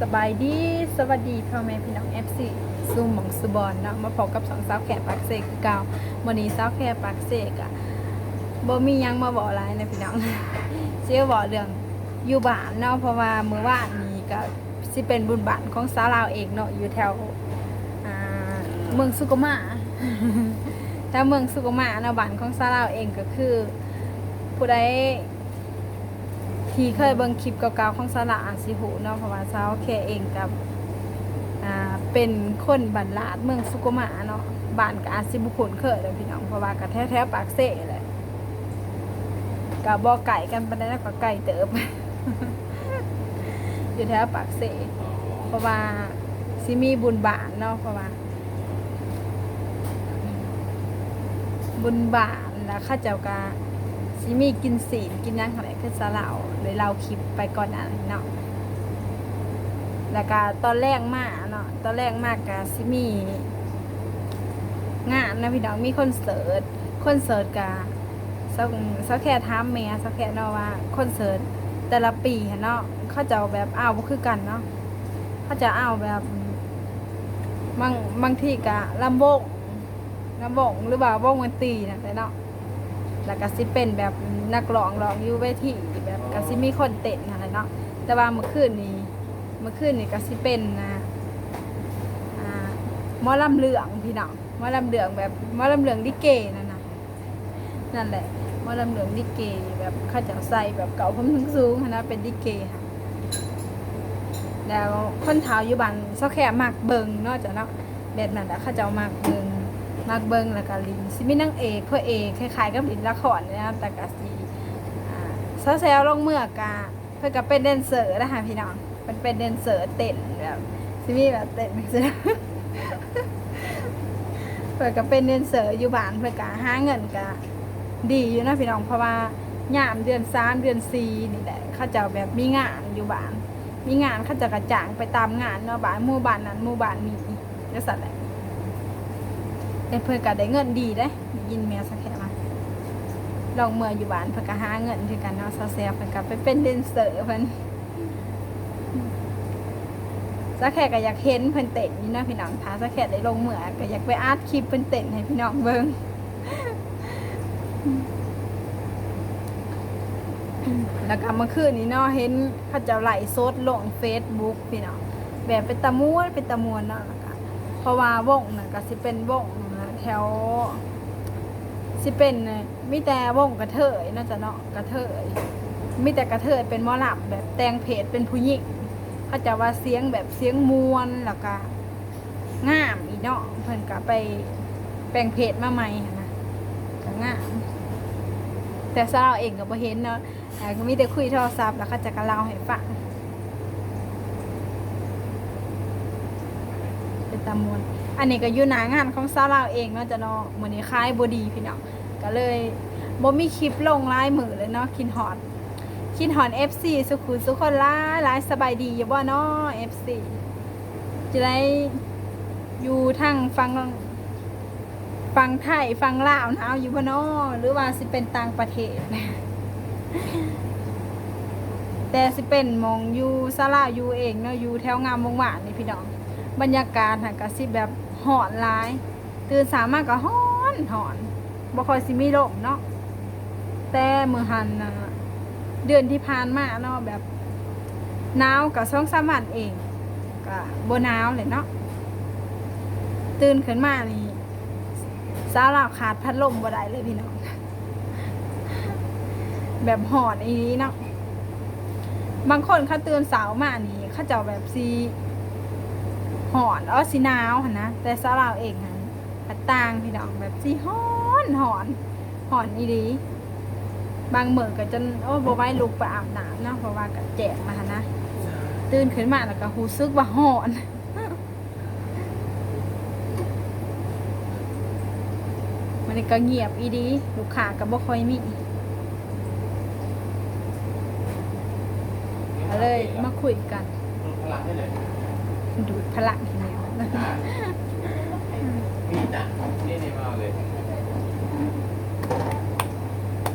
สบายดี สวัสดีพ่อแม่พี่น้อง FC ซูมหมองสุบอนเนาะมาพบกับสองสาวแขกปากเสกคือเก่าวันนี้สาวแขกปากเสกอะบ่มียังมาบอกอะไรนะพี่น้องเชื่อบอกเรื่องอยู่บ้านเนาะเพราะว่าเมื้อวานนี้ก็สิเป็นบุญบานของสาวลาวเองเนาะอยู่แถวเมืองสุกมาถ้าเมืองสุกมาเนาะบ้านของสาวลาวเองก็คือผู้ใด ที่เคยเบิ่งคลิปเก่าๆของสาระอาสิหูเนาะเพราะว่าสาวแค่เองกับอ่าเป็นคนบันลาดเมืองสุโกมะเนาะบ้านก็อาสิบุคคลเคยเลยพี่น้องเพราะว่าก็แท้ๆปากเซ่แหละก็บ่ไก่กันไปานใดนะก็ไก่เติบ อยู่แถวปากเซ่เพราะว่าสิมีบุญบานเนาะเพราะว่า บุญบานแล้วข้าเจ้าก็ สิมีกินศีลกินหยังอะไรคือสลาวเลยเราคลิปไปก่อนหน้าเนาะแล้วก็ตอนแรกมากเนาะตอนแรกมากก็สิมี งานนะพี่น้องมีคอนเสิร์ตคอนเสิร์ตกะสักสักแค่ถามแม่สักแค่เนาะว่าคอนเสิร์ตแต่ละปีเนาะเขาจะเอาแบบอ้าวบ่คือกันเนาะเขาจะเอาแบบบางบางที่กะลำโบกน้ำบ่งหรือว่าบ่งมันตรีนะแต่เนาะ แล้วก็สิเป็นแบบนักร้องร้องอยู่เวทีแบบก็สิมีคนเต้นอะไรเนาะแต่ว่าเมื่อคืนนี้เมื่อคืนนี้ก็สิเป็นนะอ่ามอลำเหลืองพี่น้องมอลำเหลืองแบบมอลำเหลืองดิเกนั่นนะนั่นแหละมอลำเหลืองดิเกแบบเขาจะใส่แบบเก่าผมสูงๆหั้นะเป็นดิเกค่ะแล้วคนเท้าอยู่บ้านเซาแค่มากเบิงนาะจ้ะเนาะแบบนั้นแหละเขาเจ้ามากเบิง มากเบิงแล้วก็ลินสิมีนางเอกพระเอกคล้ายๆกับลินละครนี่ยนะแต่ก็สิอ่าซาแซวลงเมื่อกะเพื่อก็เป็นแดนเซอร์นะคะพี่น้องเป็นเป็นแดนเซอร์เต้นแบบสิมีแบบเต้นเสื้อเพื่อก็เป็นแดนเซอร์อยู่บ้านเพื่อกะหาเงินกะดีอยู่นะพี่น้องเพราะว่ายามเดือนสามเดือนสี่นี่แหละเขาเจะแบบมีงานอยู่บ้าน มีงานเขาจะกระจ่างไปตามงานเนาะบ้านหมู่บ้านนั้นหมู่บ้านนี้จะสั่นแหละ แต่เพื่อก็ได้เงินดีได้ยินเมียสักแค่มาลองเมื่ออยู่บ้านเพื่อก็หาเงินคือกันเนาะซาเซียเพื่อก็ไปเป็นเดนเซอร์เพื่อนสักแค่ก็อยากเห็นเพื่อนเต้นนี่นาะพี่น้องถ้าสักแค่ได้ลงเมื่อก็อยากไปอาร์ตคลิปเพื่อนเต้นให้พี่น้องเบิ่งแล้วก็เมื่อคืนนี้เนาะเห็นเขาเจะไล่โซดลงเฟซบุ๊กพี่เนาะแบบเป็นตะม้วนเป็นตะมวนเนาะแล้วก็เพราะว่าวงน่ะก็สิเป็นวง แถวสิเป็นมีแต่วงกระเทยเนาจะเนาะกระเทยมีแต่กระเทยเป็นมอลำแบบแตงเพจเป็นผู้หญิงเขาจะว่าเสียงแบบเสียงมวนแล้วก็งามอีเนาะเพิ่นก็ไปแปลงเพจมาใหม่นะก็งามแต่ซาเราเองก็บ่เห็นเนาะแต่ก็มีแต่คุยโทรศัพท์แล้วก็จะกระเล่าให้ฟังเป็นตามวน อันนี้ก็อยู่หนางานของซาเราเองเนาะจะเนาะมื้อนี้คล้ายบ่ดีพี่น้องก็เลยบ่มีคลิปลงลายมือเลยเนาะคินฮอดคินฮอด FC สุขุสุขคนหลายหลายสบายดีอยู่บ่เนาะ FC จะได้อยู่ทางฟังฟังไทยฟังลาวนะเอยู่บ่เนอหรือว่าสิเป็นต่างประเทศแต่สิเป็นมองอยู่ซาลาอยู่เองเนาะอยู่แถวงามวงหวานนี่พี่น้อง บรรยากาศหันก็สิแบบ หอนหลาย ตื่นสามารถก็หอนหอนบ่คอยสิมีลมเนาะแต่มือหันนะเดือนที่ผ่านมาเนาะแบบหนาวกับสองสามวันเองก็บ่หนาวเลยเนาะตื่นขึ้นมานี่สาวลาขาดพัดลมบ่ได้เลยพี่น้องแบบหอนอีนี้เนาะบางคนเขาตือนสาวมานี่เขาเจ้าแบบซี หอนอ๋อสีหนาวหันนะแต่สาวลาวเองหันพัดต่างพี่น้องแบบซีหอนหอนหอนอีนี้บางเมื่อก็จนโอ้บ่ไหว้ลุกไปอาบน้ำเนาะเพราะว่าก็แจกมาหันนะตื่นขึ้นมาแล้วก็รู้สึกว่าหอนมันก็เงียบอีดี ลูกค้าก็บ่ค่อยมีเลยมาคุยกันพลังได้เลย ดูดพลังทีเดียวมีจ้ะนี่นี่มาเอาเลย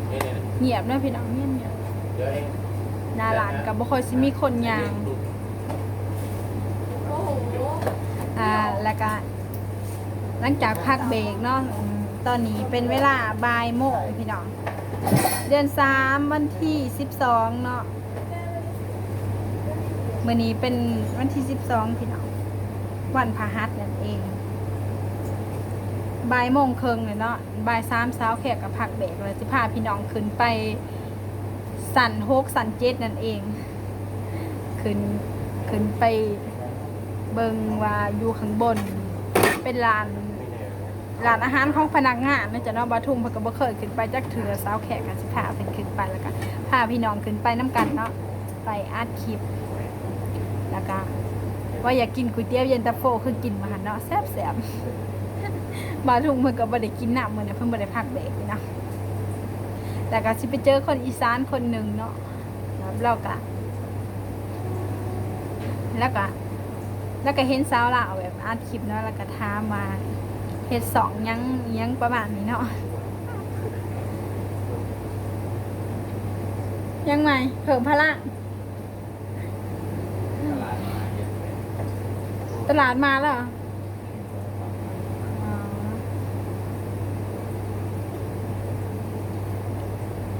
นี่นี่เงียบเนาะพี่น้องเงียบเงียบเดี๋ยวเองหน้าร้านก็บ่ค่อยสิมีคนยางแล้วก็หลังจากพักเบรกเนาะอืมตอนนี้เป็นเวลาบ่ายโมงพี่น้อง เดือนสามวันที่สิบสองเนาะ มื่อนี้เป็นวันที่สิบสองพี่น้องวันพหัสนั่นเองบ่ายโมงครึ่งเลยเนาะบ่ายสามเช้าแขกกับพักเบรกเลยสิพาพี่น้องขึ้นไปสันโฮกสันเจ็ดนั่นเอง ขึ้นขึ้นไปเบิงว่าอยู่ข้างบน เป็นลานร้านอาหารของพนักงานนะจ๊ะเนาะบาทุ่งเพิ่นก็บ่เคยขึ้นไปจักเถือสาวแขกกันสิพาเพิ่นขึ้นไปแล้วก็พาพี่น้องขึ้นไปน้ำกันเนาะไปอัดคลิป แล้วก็ว่าอยากกินก๋วยเตี๋ยวเย็นตาโฟคือกินมาหันเนาะแซ่บๆบาทุ่งเพิ่นก็บ่ได้กินน้ำมื้อนเพิ่นบ่ได้พักเบรกนี่เนาะแต่ก็สิไปเจอคนอีสานคนหนึ่งเนาะแล้วเราก็แล้วก็แล้วก็เห็นสาวลาวแบบอัดคลิปเนาะแล้วก็ถามมาเฮ็ดสองยังยังประมาณนี้เนาะยังไงเพิ่มพลัง ตลาดมาแล้วเหรออ๋อ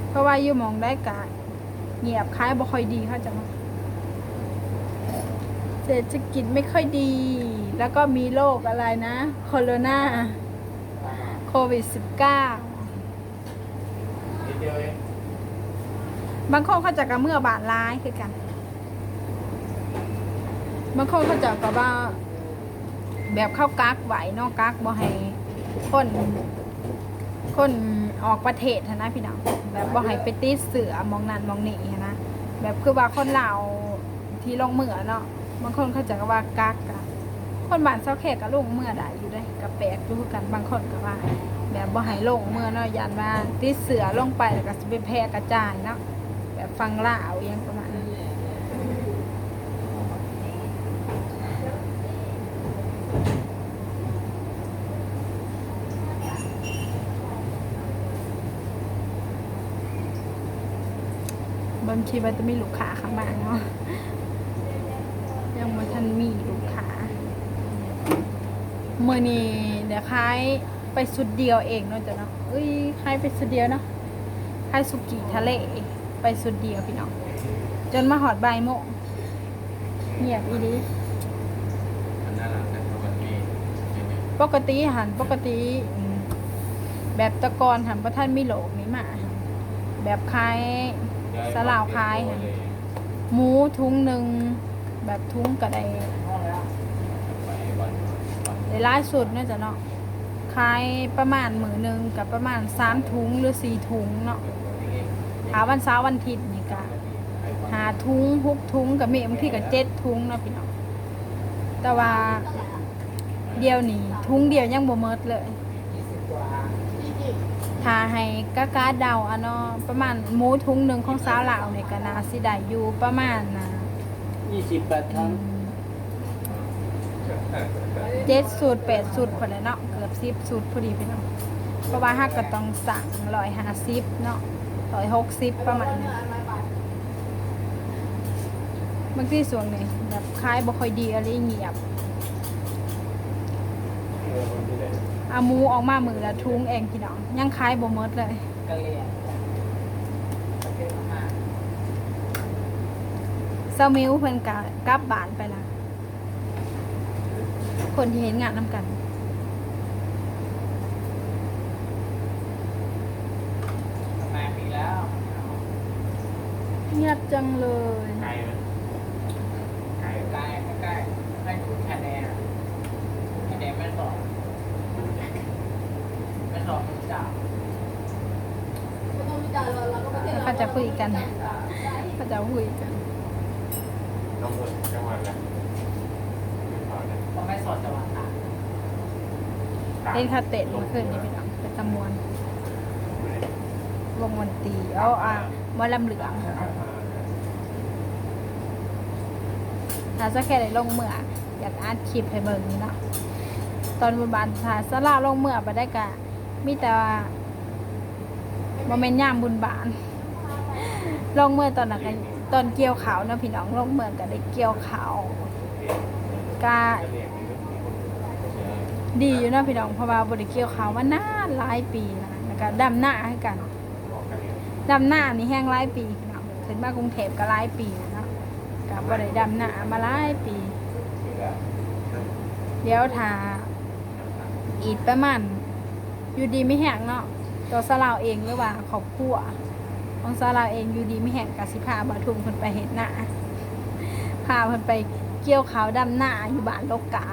เพราะว่าอยู่หมองได้กะเงียบคล้ายบ่ค่อยดีเขาใจะมาเศรษฐกิจไม่ค่อยดี แล้วก็มีโรคอะไรนะโคโรนาโควิด -19 นิดเดียวเองบางคนเขาจะกระเมื่อบาดร้ายคือกัน บางคนเขาจะก็ว่า แบบเข้ากักไหวเนอกกักบ่ให้คน คนออกประเทศนะพี่น้องแบบบ่ให้ไปติดเสือมองนั่นมองนี่นะแบบคือว่าคนเราวที่ลงเมือเนาะบางคนเขาจะก็ว่ากักอะคนบ้านเซาแขกก็ลงเมื่อได้อยู่ได้กับแปลกอยู่กันบางคนก็ว่า แบบบ่ให้ลงเมื่อเนาะยันว่าติดเสือลงไปแล้วก็สิไปแพร่กระจายเนาะแบบฟังลาวอหยังประมาณ นั้นบางทีมันจะมีลูกค้าข้างบ้านเนาะยังไม่ทันมีลูกค้าเมื่อนี้เดี๋ยวคล้ายไปสุดเดียวเองเนาะจ้ะเนาะเอ้ยคล้ายไปสุดเดียวเนาะคล้ายสุกี้ทะเลไปสุดเดียวพี่น้องจนมาหอดบ่ายโมงเงียบอีดีมันน่ารักนะมันมีใช่ไหมปกติหันปกติอืมแบบตะกอนหันประท่านมีโหลกนี้มาหันแบบคล้าย สลาวคลายค่ะหมูทุงหนึ่งแบบทุงกระไดไปวันวันได้ล่าสุดเน่าจะเนาะขายประมาณมือหนึ่งกับประมาณสามถุงหรือสี่ถุงเนาะหาวันเสาร์วันอาทิตย์นี่กะหาถุงหกถุงกับมีบางที่กับเจ็ดถุงเนาะพี่น้องแต่ว่าเดียวนี่ถุงเดียวยังบ่เมิดเลย ถ้าให้กะกาเดาอะเนาะประมาณหมูถุงหนึ่งของสาวลาวเนี่ยก็นาสิได้อยู่ประมาณนะยี่สิบแปดครั้งเจ็ดสูตรแปดสูตรพอแล้วเนาะเกือบสิบสูตรพอดีพี่น้องเพราะว่าฮักก็ต้องสั่งร้อยห้าสิบเนาะร้อยหกสิบประมาณนี้บางที่ส่วนนี่แบบขายบ่ค่อยดีอะไรเงียบเอาหมูออกมามือละทุงเองพี่น้องยังขายบ่หมดเลยกะเหรี่ยงประเทศพม่าเซามิวเพิ่นกะกลับบ้านไปละคนที่เห็นงานนำกันประมาณปีแล้วเงียบจังเลย ไกลไหมไกล ใกล้ใกล้ไม่ถูกคะแนนคะแนนไม่สอบไม่สอบไม่จับ แล้วก็จะ คุยกันก็จะคุยกันต้องหมดจังหวัดละต่อนะเพราะไม่สอบจังหวัดตากเล่นคาเตะเมื่อคืนนี้พี่น้องเป็นตำมวนวงวันตรีเอาอะหมอลำเหลืองถ้าจะแค่ได้ลงเมื่อ อยากอัดคลิปให้เบิ่งนี่เนาะตอนบุญบานถ้าสลาลงเมื่อไปได้กะมีแต่ว่าโมเมนต์ยามบุญบาน ลงเมื่อตอนนั้นก็ตอนเกี่ยวขาวเนาะพี่น้องลงเมื่อก็ได้เกี่ยวขาวก็ดีอยู่เนาะพี่น้องเพราะว่าบริเกี่ยวขาวมานานหลายปีนะแล้วก็ดำหน้าให้กันดำหน้านี่แห้งหลายปีพี่น้องถึงมากรุงเทพก็หลายปีเนาะกับ่ได้ดำหน้ามาหลายปี เดี๋ยวถ้าอีกประมาณอยู่ดีไม่แห้งเนาะตัวสลาวเองหรือว่าครอบครัว ของสลาเองอยู่ดีไม่แห้งกับสิพาบาทุ่มเพิ่นไปเห็ดหน้าพาเพิ่นไปเกี่ยวขาวดำหน้าอยู่บ้านลกกา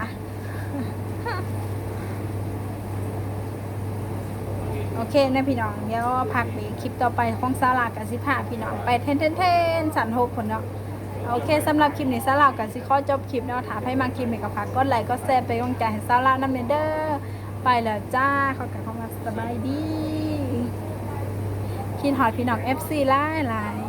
โอเคนะพี่น้องเดี๋ยวพักไปคลิปต่อไปของสารากับสิพาพี่น้องไปเทนเทนเทนสันหกคนเนาะโอเคสำหรับคลิปนี้สารากับสิข้อจบคลิปเนาะถามให้มาคลิปนี้กับพักกดไลค์ก็แชร์ไปกำลังใจให้สาราน้ำเนเด้อไปแล้วจ้าขอกับเข้ามสบายดี คิดหอดพี่น้อง FC ไล่ไลน์